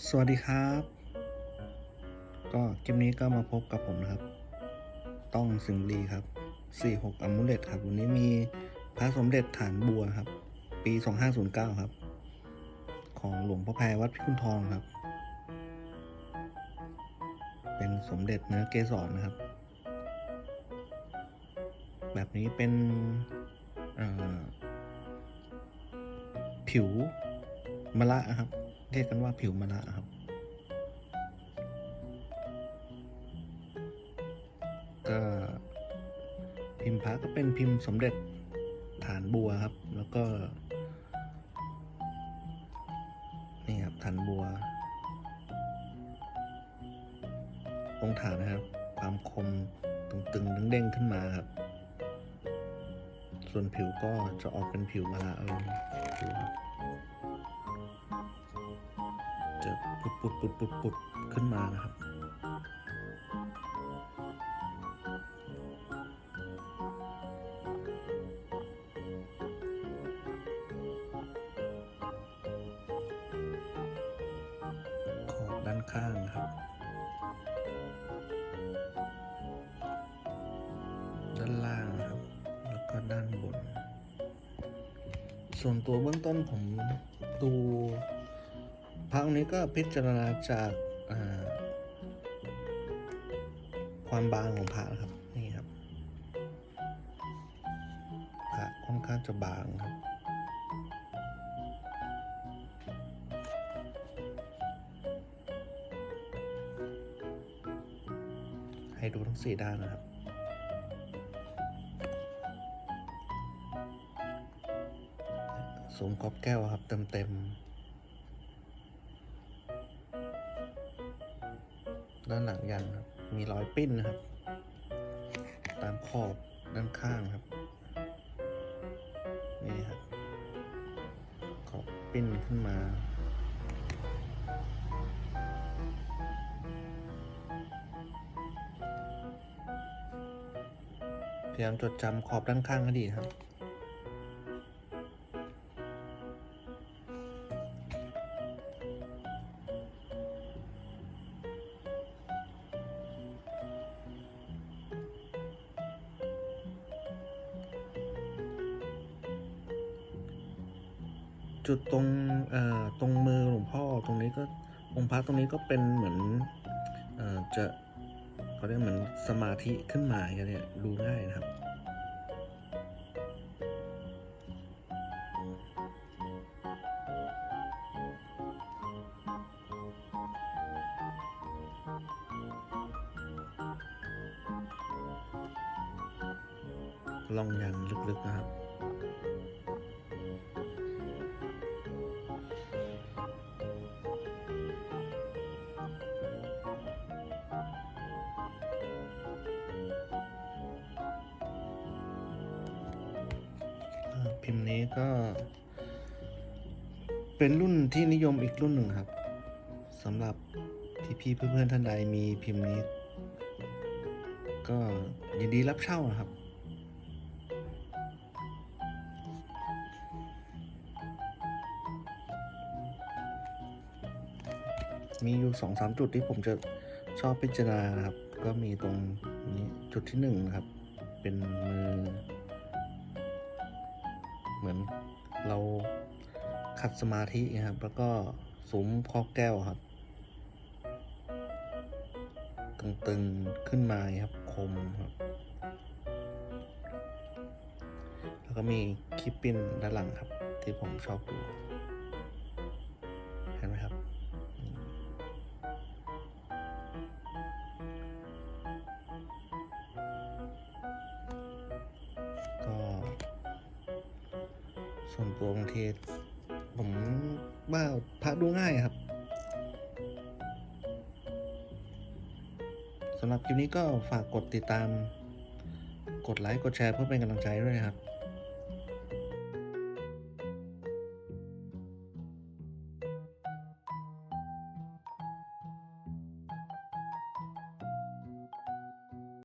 สวัสดีครับ ก็คลิปนี้ก็มาพบกับผมนะครับ ต้องสิงห์รีครับ46อมมูเลตครับ วันนี้มีพระสมเด็จฐานบัวครับ ปี 2509 ครับ ของหลวงพ่อแพรวัดพิคุนทองครับ เป็นสมเด็จเนื้อเกสรนะครับ แบบนี้เป็นผิวมะละครับ เรียกกันว่าผิวมะละครับ ก็พิมพ์พระก็เป็นพิมพ์สมเด็จฐานบัวครับ แล้วก็ นี่ครับฐานบัวตรงฐานนะครับ ความคมตึงๆเด้งๆขึ้นมาครับ ส่วนผิวก็จะออกเป็นผิวมะละเลยดูครับ ปุดปุดปุดปุดปุดขึ้นมานะครับ ขอบด้านข้างนะครับ ด้านล่างนะครับ แล้วก็ด้านบน ส่วนตัวเบื้องต้นผมดู พระองค์นี้ก็พิจารณาจากาความบางของพระครับนี่ครับพระค่อนข้างจะบางครับให้ดูทั้งสี่ด้านนะครับสวมกอบแก้วครับเต็มเต็มๆ ด้านหลังยันครับ มีรอยปิ้นนะครับ ตามขอบด้านข้างครับนี่ครับขอบปิ้นขึ้นมาพยายามจดจำขอบด้านข้างให้ดีครับ จุดตรงเอ่อตรงมือหลวงพ่อตรงนี้ก็องค์พระตรงนี้ก็เป็นเหมือนเอ่อจะเขาเรียกเหมือนสมาธิขึ้นมาอย่างเงี้ยดูง่ายนะครับลองยันลึกๆนะครับ พิมพ์นี้ก็ เป็นรุ่นที่นิยมอีกรุ่นหนึ่งครับสำหรับพี่ๆเพื่อนๆท่านใดมีพิมพ์นี้ ก็ยินดีรับเช่านะครับมีอยู่สองสามจุดที่ผมจะชอบพิจารณาครับ ก็มีตรงนี้จุดที่หนึ่งครับ เป็นมือ เหมือนเราขัดสมาธินะครับ แล้วก็สุมคอแก้วครับ ตึงๆขึ้นมาครับคมครับ แล้วก็มีคลิปปิ้นด้านหลังครับ ที่ผมชอบดู ส่วนตัวบางทีผมว่าพระดูง่ายครับสำหรับคลิปนี้ก็ฝากกดติดตาม กดไลค์ กดแชร์เพื่อเป็นกำลังใจด้วยนะครับ